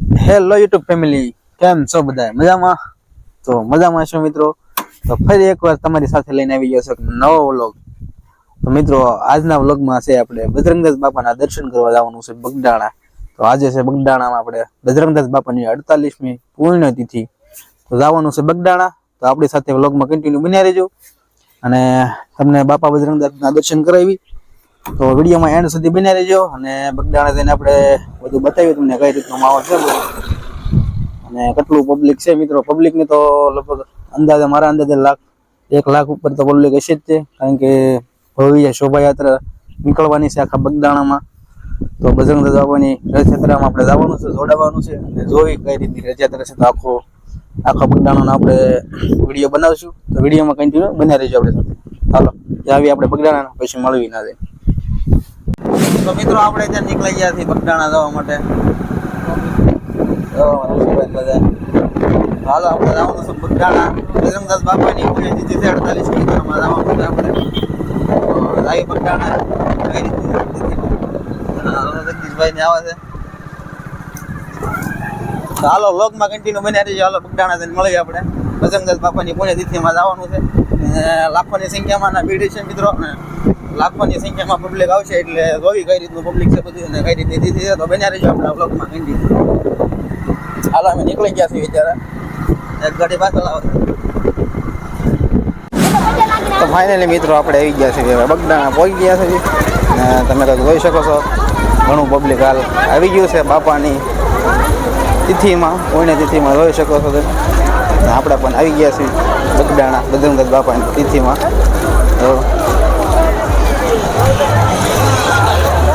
Hello YouTube family કેમ છો બધા મજામાં? તો મજામાં છો મિત્રો? તો ફરી એકવાર તમારી સાથે લઈને આવી ગયો છે નવો વ્લોગ. તો મિત્રો, આજના વ્લોગમાં છે આપણે બજરંગદાસ બાપાના દર્શન કરવા જવાનું છે બગડાણા. તો આજે છે બગડાણામાં આપણે બજરંગદાસ બાપાની અડતાલીસમી પુણ્યતિથિ તો જવાનું છે બગડાણા. તો આપણી સાથે વ્લોગમાં કન્ટિન્યુ બન્યા રહેજો. અને તમને બાપા બજરંગદાસના દર્શન કરાવી. તો વિડીયોમાં એન્ડ સુધી બની રહેજો અને બગડાણા થઈને આપણે બધું બતાવ્યું તમને કઈ રીતનો માહોલ છે અને કેટલું પબ્લિક છે મિત્રો? પબ્લિકની તો લગભગ અંદાજે મારા અંદાજે લાખ, એક લાખ ઉપર તો પબ્લિક હશે જ છે. કારણ કે ભવ્ય શોભાયાત્રા નીકળવાની છે આખા બગદાણામાં. તો બજરંગ બાબાની રથયાત્રામાં આપણે જવાનું છે, જોડાવાનું છે. અને જોઈ કઈ રીતની રથયાત્રા છે તો આખો, આખા બગદાણાનો આપણે વીડિયો બનાવશું. તો વિડીયોમાં કન્ટિન્યુ બન્યા રહીશું આપણે સાથે. હાલો આવી આપણે બગદાણા પછી મળવી ના જાય તો મિત્રો આપણે ત્યાં નીકળી ગયા છીએ બગડાણા જવા માટે. હાલો, આપણે જવાનું છે બગડાણા બજરંગદાસ બાપાની પુણ્યતિથિ છે અડતાલીસ કિલોમીટરમાં જવા માટે આપણે. તો બગડાણા કઈ રીતે જગદીશભાઈ ને આવે છે. હાલો, વ્લોગમાં કન્ટિન્યુ બન્યા રહીજો. હાલો બગડાણા જઈને મળીએ આપણે. બજરંગદાસ બાપાની પુણ્યતિથિમાં જવાનું છે. લાખોની સંખ્યામાં ભીડ છે મિત્રો. લાખોની સંખ્યામાં પબ્લિક આવશે એટલે જોવી કઈ રીતનું પબ્લિક છે બધું અને કઈ રીતે તિથિ છે તો બન્યા રહીજો આપણા બ્લોકમાં ગંડી હાલ, અમે નીકળી ગયા છીએ વિચારા એક ગાડી પાછળ આવે. તો ફાઇનલી મિત્રો આપણે આવી ગયા છીએ હવે બગદાણા પહોંચી ગયા છીએ. અને તમે તો જોઈ શકો છો, ઘણું પબ્લિક હાલ આવી ગયું છે બાપાની તિથિમાં, કોઈને તિથિમાં જોઈ શકો છો તમે. આપણે પણ આવી ગયા છીએ બગડાણા બદ્રંગત બાપાની તિથિમાં. તો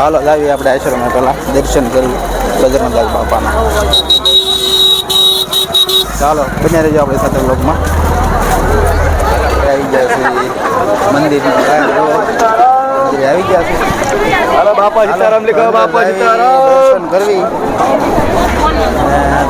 ચાલો લાવીએ આપણે આશ્રમે પહેલાં. દર્શન કરી બજરંગદાસ બાપાના. ચાલો બન્યા રહેજો આપણી સાથે બ્લોગમાં આવી ગયા છે. મંદિર મંદિરે આવી ગયા છે. હાલો બાપા સીતારામ લીખો બાપા સીતારામ. દર્શન કરવી.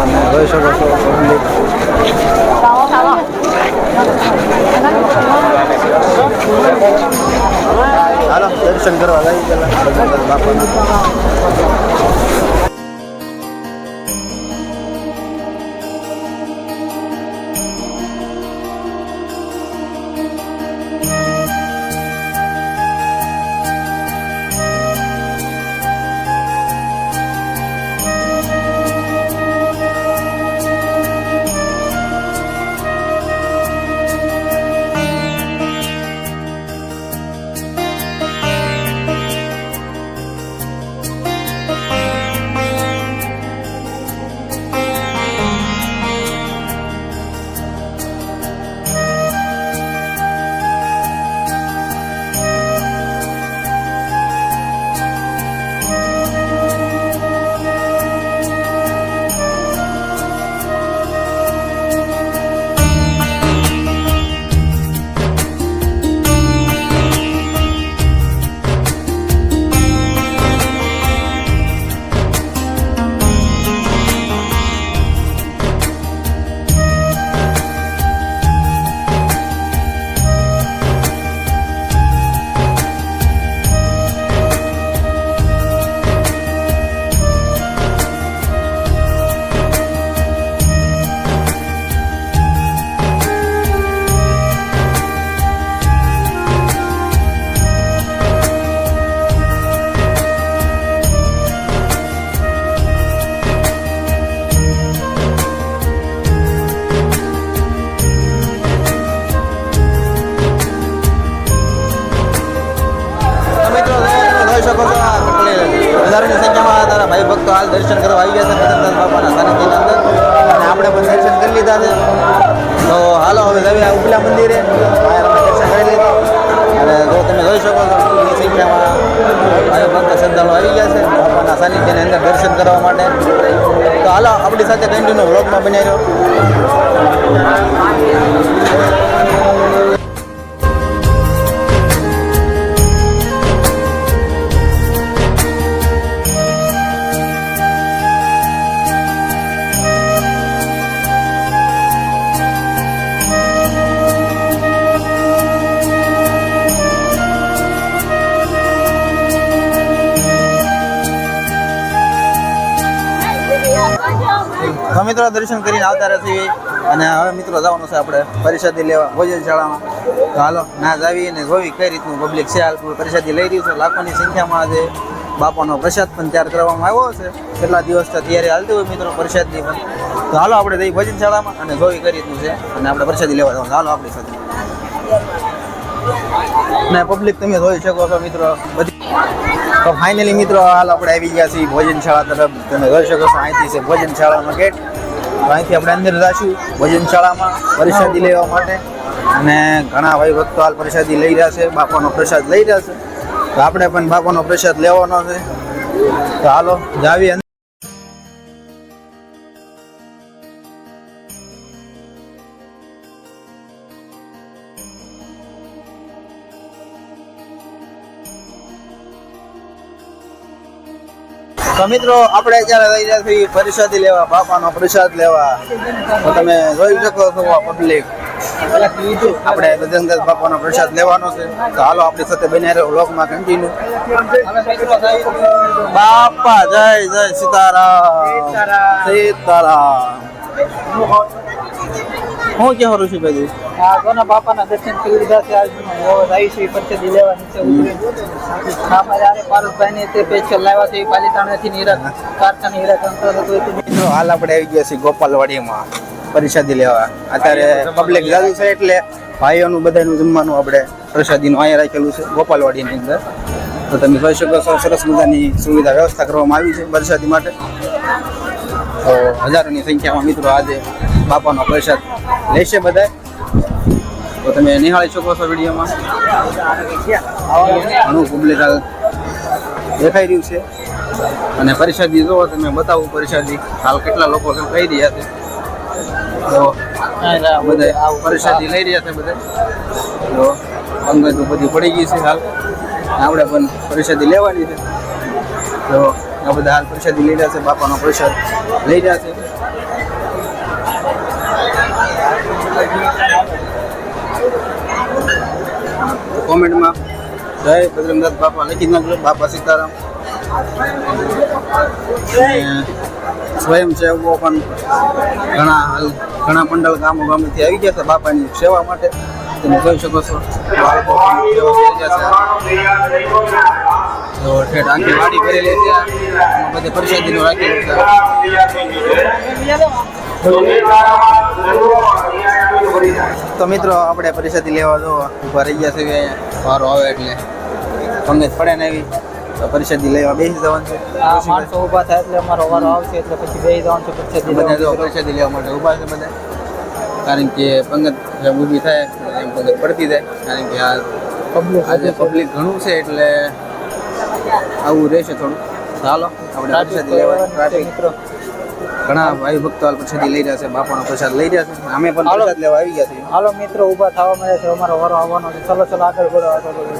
તમે જોઈ શકો છો public. દર્શન કરવા લઈ ગયેલા. બાપાના મંદિરે બહાર અમે દર્શન કરી લીધા. અને જો તમે જોઈ શકો છો કેટલી સંખ્યામાં ભાઈ ભક્તો શ્રદ્ધાળુ આવી ગયા છે. બાપાના સાનિધ્યની અંદર દર્શન કરવા માટે. તો હાલો, આપણી સાથે કન્ટિન્યુ વ્લોગમાં બન્યા તો દર્શન કરીને આવતા રહેશે અને હવે મિત્રો જવાનું છે આપણે પરિષદી લેવા, ભોજન શાળામાં. તો હાલો, ના જ અને જોવી કઈ રીતનું પબ્લિક છે હાલ પરિષદી લઈ રહ્યું છે. લાખોની સંખ્યામાં આજે બાપાનો પ્રસાદ પણ તૈયાર કરવામાં આવ્યો છે. કેટલા દિવસ તૈયારી હાલતી હોય મિત્રો પ્રસાદની પણ. તો હાલો, આપણે જઈ ભોજન શાળામાં અને જોવી કઈ રીતનું છે અને આપણે પ્રસાદી લેવા જવાનું હાલો, આપણી સાથે. ને પબ્લિક તમે જોઈ શકો છો મિત્રો. બધી તો ફાઇનલી મિત્રો, હાલ, આપણે આવી ગયા છીએ ભોજનશાળા તરફ. તમે જોઈ શકો છો અહીંથી છે ભોજનશાળાનો ગેટ અહીંથી આપણે અંદર જઈશું ભોજનશાળામાં પ્રસાદી લેવા માટે. અને ઘણા ભાઈ ભક્તો હાલ પ્રસાદી લઈ રહ્યા છે, બાપાનો પ્રસાદ લઈ રહ્યા છે. તો આપણે પણ બાપાનો પ્રસાદ લેવાનો છે. તો હાલો જાવી તો મિત્રો, આપણે અત્યારે તૈયાર થઈ પરિષદ લેવા, બાપાનો પ્રસાદ લેવા. તમે જોઈ શકો છો પબ્લિક આપણે બજરંગદાસ બાપાનો પ્રસાદ લેવાનો છે. તો હાલો આપણી સાથે બન્યા રહ્યો વ્લોગમાં કન્ટિન્યુ બાપા, જય જય સીતારામ. સીતારામ. હું કેવો ઋષિભાઈ આ કોના બાપાના દર્શન કરી લીધા છે આજ આવી છે પરચેદી લેવા નીચે ઉતરી. બાપા આરે પારસભાઈ ને તે પેચર લાવ્યા છે એ પાલિતાણાથી નિરક કારખાને હીરા કંકર હતો એ તો મિત્રો હાલ આપણે આવી ગયા છીએ ગોપાલવાડીમાં પરિષદી લેવા. અત્યારે પબ્લિક જાદુ છે એટલે ભાઈઓનું બધાનું જમવાનું આપણે પ્રસાદીનું અહીંયા રાખેલું છે ગોપાલવાડીની અંદર. તો તમે જોઈ શકો છો સરસ મજાની સુવિધા વ્યવસ્થા કરવામાં આવી છે પ્રસાદી માટે. તો હજારોની સંખ્યામાં મિત્રો આજે બાપાનો પ્રસાદ લેશે બધા તો તમે નિહાળી શકો છો વિડીયોમાં. ઘણું પબ્લિક દેખાઈ રહ્યું છે. અને પરિષદી જોવો તમે, બતાવું પરિષદી હાલ કેટલા લોકો કહી રહ્યા છે. તો બધા પરિષદી લઈ રહ્યા છે બધા તો અંગતો બધી પડી ગઈ છે હાલ. આપણે પણ પરિષદી લેવાની છે. તો આ બધા હાલ પરિષદી લઈ રહ્યા છે, બાપાનો પ્રસાદ લઈ રહ્યા છે. કોમેન્ટમાં જય બજરંગદાસ બાપા, લખી નાખજો બાપા સીતારામ. સ્વયંસેવકો પણ ઘણા ઘણા પંડલ ગામો ગામેથી આવી ગયા છે બાપાની સેવા માટે. તમે જોઈ શકો છો, બાળકો પણ સેવા રહ્યા છે. તો ઠેઠ આખી વાડી ભરેલી છે. બધે પ્રસાદીનું રાખેલું છે. તો મિત્રો આપણે પરિષદી લેવા જો ઊભા રહી ગયા છે વારો આવે એટલે. પંગત પડે ને એવી. તો પરિસ્થિતિ લેવા બેસી જવાનું છે. આ માણસો ઊભા થાય એટલે અમારો વારો આવશે એટલે પછી બેસી જવાનું છે પરિસ્થિતિ બધા જો લેવા લેવા માટે ઊભા છે બધા. કારણ કે પંગત જેમ ઊભી થાય એમ પંગત પડતી જાય. કારણ કે આ પબ્લિક આજે પબ્લિક ઘણું છે એટલે આવું રહેશે થોડું. ચાલો આપણે પરિસ્થિતિ લેવા ટ્રાફિક મિત્રો ઘણા ભાઈ ભક્તો હાલ પ્રસાદી લઈ રહ્યા છે બાપાનો પ્રસાદ લઈ રહ્યા છે. અમે પણ. પ્રસાદ લેવા આવી ગયા છે હાલો મિત્રો ઊભા થવા મળ્યા છે. અમારો વારો આવવાનો છે. ચલો ચલો આગળ બોલો આગળ બોલો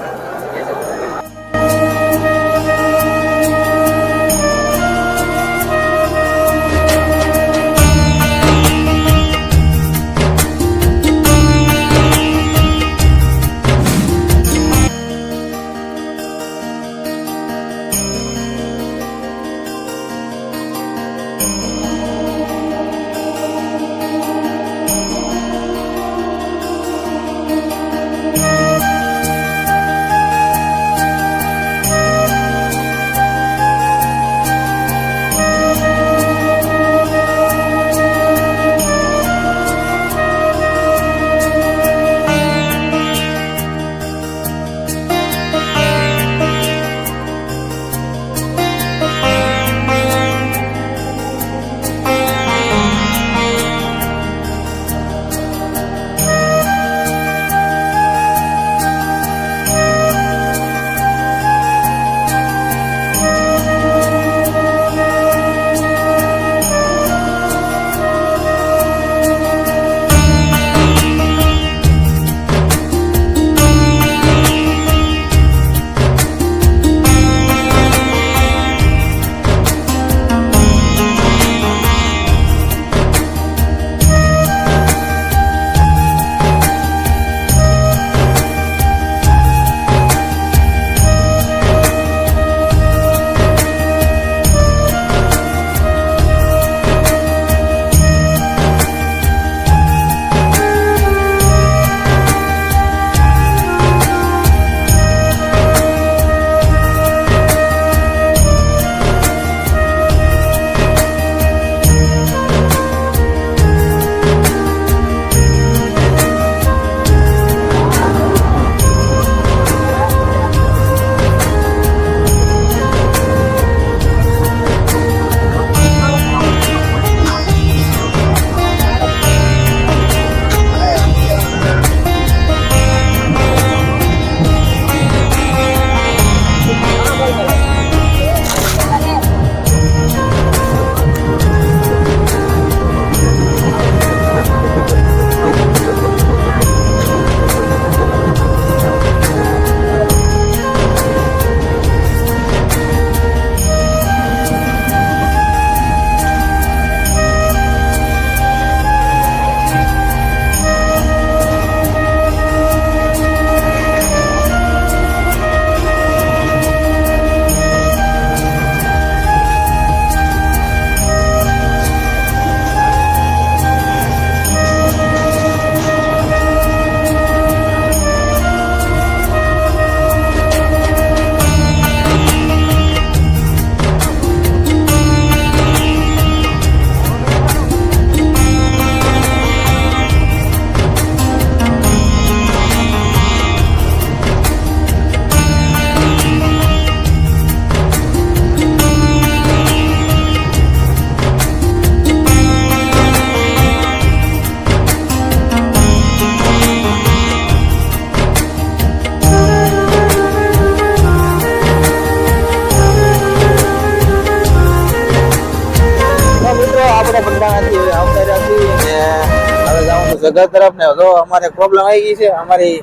ઘર તરફ ને જો અમારે પ્રોબ્લેમ આવી ગઈ છે, અમારી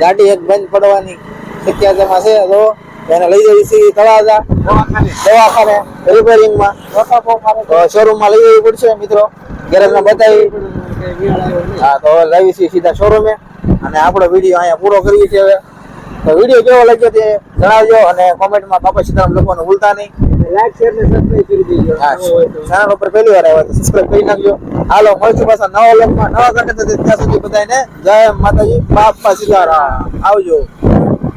ગાડી એક બંધ પડવાની શક્યતામાં છે તો એને લઈ જવી છે તળાજા, દવાખાને રિપેરિંગમાં શોરૂમમાં લઈ જવી પડશે, મિત્રો. ગેરેજમાં બતાવી. હા, તો હવે લાવી છીએ સીધા શોરૂમે અને આપણો વીડિયો અહીંયા પૂરો કરીએ છીએ હવે. તો વીડિયો કેવો લાગ્યો તે જણાવજો અને કોમેન્ટમાં બાપા સીતારામ લખવાનું ભૂલતા નહીં. લાઈક ઉપર પહેલી વાર આવ્યા સબસ્ક્રાઇબ હાલો મળશું પાછા નવા લોકમાં નવા કંટેન્ટ ત્યાં સુધી બધાને માતાજી. બાપ સીતારામ. આવજો.